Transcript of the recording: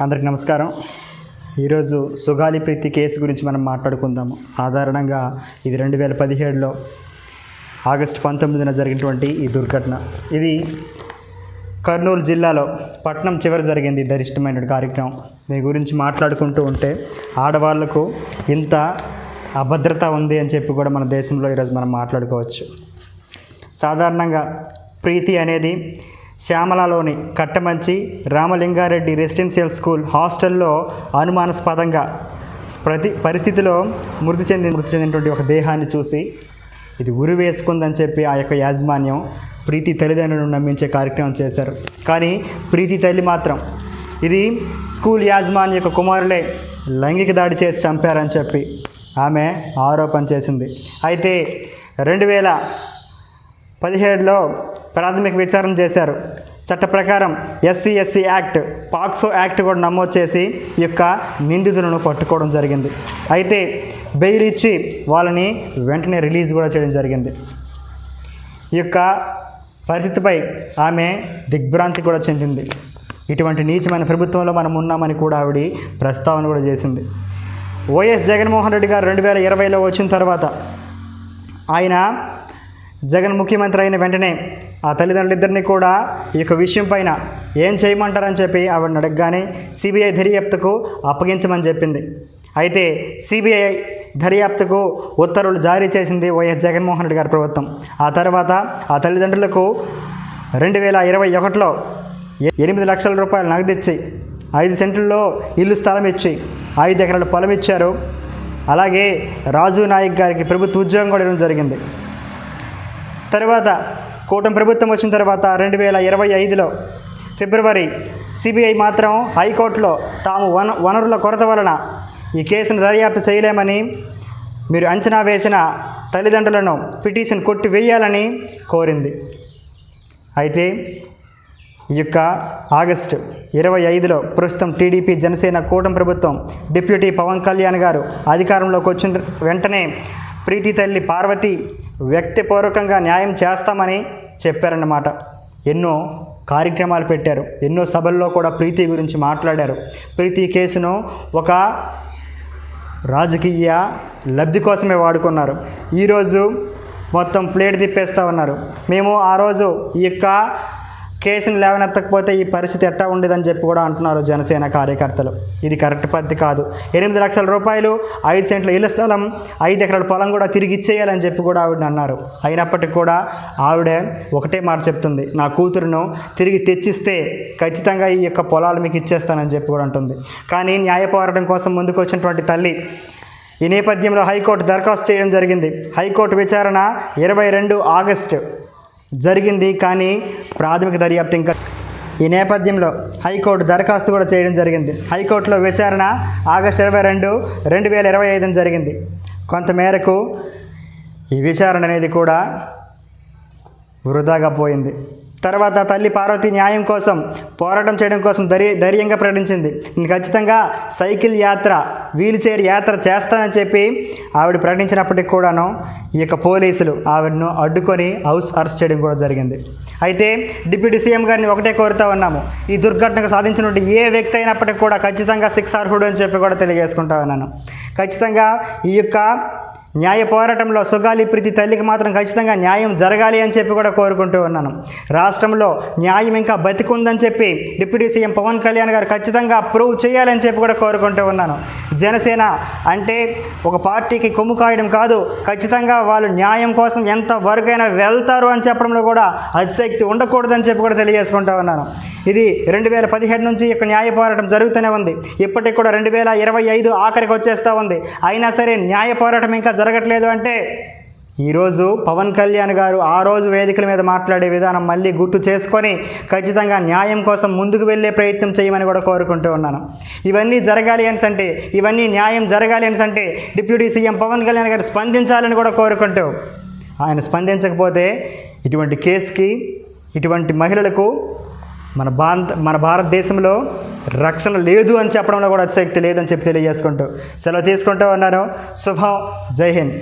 అందరికి నమస్కారం. ఈరోజు సుగాలి ప్రీతి కేసు గురించి మనం మాట్లాడుకుందాము. సాధారణంగా ఇది రెండు వేల పదిహేడులో ఆగస్టు పంతొమ్మిదిన జరిగినటువంటి ఈ దుర్ఘటన. ఇది కర్నూలు జిల్లాలో పట్నం చివరి జరిగింది దరిష్టమైన కార్యక్రమం. దీని గురించి మాట్లాడుకుంటూ ఉంటే ఆడవాళ్ళకు ఇంత అభద్రత ఉంది అని చెప్పి కూడా మన దేశంలో ఈరోజు మనం మాట్లాడుకోవచ్చు. సాధారణంగా ప్రీతి అనేది శ్యామలలోని కట్టమంచి రామలింగారెడ్డి రెసిడెన్షియల్ స్కూల్ హాస్టల్లో అనుమానాస్పదంగా ప్రతి పరిస్థితిలో మృతి చెంది మృతి చెందినటువంటి ఒక దేహాన్ని చూసి ఇది ఉరి వేసుకుందని చెప్పి ఆ యొక్క యాజమాన్యం ప్రీతి తల్లిదండ్రులను నమ్మించే కార్యక్రమం చేశారు. కానీ ప్రీతి తల్లి మాత్రం ఇది స్కూల్ యాజమాన్య యొక్క కుమారులే లైంగిక దాడి చేసి చంపారని చెప్పి ఆమె ఆరోపణ చేసింది. అయితే రెండు వేల పదిహేడులో ప్రాథమిక విచారణ చేశారు. చట్ట ప్రకారం SC SC act POCSO act కూడా నమోదు చేసి ఈ యొక్క నిందితులను పట్టుకోవడం జరిగింది. అయితే బెయిల్ ఇచ్చి వాళ్ళని వెంటనే రిలీజ్ కూడా చేయడం జరిగింది. ఈ యొక్క పరిస్థితిపై ఆమె దిగ్భ్రాంతి కూడా చెందింది. ఇటువంటి నీచమైన ప్రభుత్వంలో మనం ఉన్నామని కూడా ఆవిడ ప్రస్తావన కూడా చేసింది. వైఎస్ జగన్మోహన్ రెడ్డి గారు రెండు వేల ఇరవైలో వచ్చిన తర్వాత ఆయన జగన్ ముఖ్యమంత్రి అయిన వెంటనే ఆ తల్లిదండ్రులిద్దరిని కూడా ఈ యొక్క విషయం పైన ఏం చేయమంటారని చెప్పి ఆవిడని అడగగానే సిబిఐ దర్యాప్తుకు అప్పగించమని చెప్పింది. అయితే సిబిఐ దర్యాప్తుకు ఉత్తర్వులు జారీ చేసింది వైఎస్ జగన్మోహన్ రెడ్డి గారి ప్రభుత్వం. ఆ తర్వాత ఆ తల్లిదండ్రులకు రెండు వేల ఇరవై ఒకటిలో ఎనిమిది లక్షల రూపాయలు నగదిచ్చి ఐదు సెంట్లలో ఇల్లు స్థలం ఇచ్చి ఐదు ఎకరాల పొలం ఇచ్చారు. అలాగే రాజు నాయక్ గారికి ప్రభుత్వ ఉద్యోగం కూడా ఇవ్వడం జరిగింది. తర్వాత కూటమి ప్రభుత్వం వచ్చిన తర్వాత రెండు వేల ఇరవై ఐదులో ఫిబ్రవరి సిబిఐ మాత్రం హైకోర్టులో తాము వన వనరుల కొరత వలన ఈ కేసును దర్యాప్తు చేయలేమని మీరు అంచనా వేసిన తల్లిదండ్రులను పిటిషన్ కొట్టి వేయాలని కోరింది. అయితే ఈ యొక్క ఆగస్టు ఇరవై ఐదులో ప్రస్తుతం టీడీపీ జనసేన కూటమి ప్రభుత్వం డిప్యూటీ పవన్ కళ్యాణ్ గారు అధికారంలోకి వచ్చిన వెంటనే ప్రీతి తల్లి పార్వతి వ్యక్తిపూర్వకంగా న్యాయం చేస్తామని చెప్పారన్నమాట. ఎన్నో కార్యక్రమాలు పెట్టారు. ఎన్నో సభల్లో కూడా ప్రీతి గురించి మాట్లాడారు. ప్రీతి కేసును ఒక రాజకీయ లబ్ధి కోసమే వాడుకున్నారు. ఈరోజు మొత్తం ప్లేట్ తిప్పేస్తూ ఉన్నారు. మేము ఆ రోజు ఈ యొక్క కేసును లేవనెత్తకపోతే ఈ పరిస్థితి ఎట్టా ఉండేదని చెప్పి కూడా అంటున్నారు జనసేన కార్యకర్తలు. ఇది కరెక్ట్ పద్ధతి కాదు. ఎనిమిది లక్షల రూపాయలు ఐదు సెంట్ల ఇళ్ళ స్థలం ఐదు ఎకరాల పొలం కూడా తిరిగి ఇచ్చేయాలని చెప్పి కూడా ఆవిడ అన్నారు. అయినప్పటికీ కూడా ఆవిడ ఒకటే మాట చెప్తుంది. నా కూతురును తిరిగి తెచ్చిస్తే ఖచ్చితంగా ఈ యొక్క పొలాలు మీకు ఇచ్చేస్తానని చెప్పి కూడా అంటుంది. కానీ న్యాయ పోరాటం కోసం ముందుకు వచ్చినటువంటి తల్లి ఈ నేపథ్యంలో హైకోర్టు దరఖాస్తు చేయడం జరిగింది. హైకోర్టు విచారణ ఇరవై రెండు ఆగస్టు జరిగింది కానీ ప్రాథమిక దర్యాప్తు ఇంకా ఈ నేపథ్యంలో హైకోర్టు దరఖాస్తు కూడా చేయడం జరిగింది. హైకోర్టులో విచారణ ఆగస్టు ఇరవై రెండు రెండు వేల ఇరవై ఐదున జరిగింది. కొంతమేరకు ఈ విచారణ అనేది కూడా వృధాగా పోయింది. తర్వాత తల్లి పార్వతి న్యాయం కోసం పోరాటం చేయడం కోసం ధైర్య ధైర్యంగా ప్రకటించింది. నేను ఖచ్చితంగా సైకిల్ యాత్ర వీల్ చైర్ యాత్ర చేస్తానని చెప్పి ఆవిడ ప్రకటించినప్పటికి కూడాను ఈ యొక్క పోలీసులు ఆవిడను అడ్డుకొని హౌస్ అరెస్ట్ చేయడం కూడా జరిగింది. అయితే డిప్యూటీ సీఎం గారిని ఒకటే కోరుతా ఉన్నాము. ఈ దుర్ఘటనకు సాధించినటువంటి ఏ వ్యక్తి అయినప్పటికీ కూడా ఖచ్చితంగా సిక్స్ అర్హుడు అని చెప్పి కూడా తెలియజేసుకుంటా ఉన్నాను. ఖచ్చితంగా ఈ యొక్క న్యాయ పోరాటంలో సుగాలి ప్రీతి తల్లికి మాత్రం ఖచ్చితంగా న్యాయం జరగాలి అని చెప్పి కూడా కోరుకుంటూ ఉన్నాను. రాష్ట్రంలో న్యాయం ఇంకా బతికుందని చెప్పి డిప్యూటీ సీఎం పవన్ కళ్యాణ్ గారు ఖచ్చితంగా ప్రూవ్ చేయాలని చెప్పి కూడా కోరుకుంటూ ఉన్నాను. జనసేన అంటే ఒక పార్టీకి కొమ్ము కాయడం కాదు ఖచ్చితంగా వాళ్ళు న్యాయం కోసం ఎంత వరకైనా వెళ్తారు అని చెప్పడంలో కూడా అతిశక్తి ఉండకూడదని చెప్పి కూడా తెలియజేసుకుంటూ ఉన్నాను. ఇది రెండు వేల పదిహేడు నుంచి ఈ యొక్క న్యాయ పోరాటం జరుగుతూనే ఉంది. ఇప్పటికి కూడా రెండు వేల ఇరవై ఐదు ఆఖరికి వచ్చేస్తూ ఉంది. అయినా సరే న్యాయ పోరాటం ఇంకా జరగట్లేదు అంటే ఈరోజు పవన్ కళ్యాణ్ గారు ఆ రోజు వేదికల మీద మాట్లాడే విధానం మళ్ళీ గుర్తు చేసుకొని ఖచ్చితంగా న్యాయం కోసం ముందుకు వెళ్ళే ప్రయత్నం చేయమని కూడా కోరుకుంటూ ఉన్నాను. ఇవన్నీ జరగాలి అని అంటే ఇవన్నీ న్యాయం జరగాలి అని అంటే డిప్యూటీ సీఎం పవన్ కళ్యాణ్ గారు స్పందించాలని కూడా కోరుకుంటూ ఆయన స్పందించకపోతే ఇటువంటి కేసుకి ఇటువంటి మహిళలకు మన భారత మన భారతదేశంలో రక్షణ లేదు అని చెప్పడంలో కూడా అతిశక్తి లేదని చెప్పి తెలియజేసుకుంటూ సెలవు తీసుకుంటూ ఉన్నాను శుభం. జై హింద్.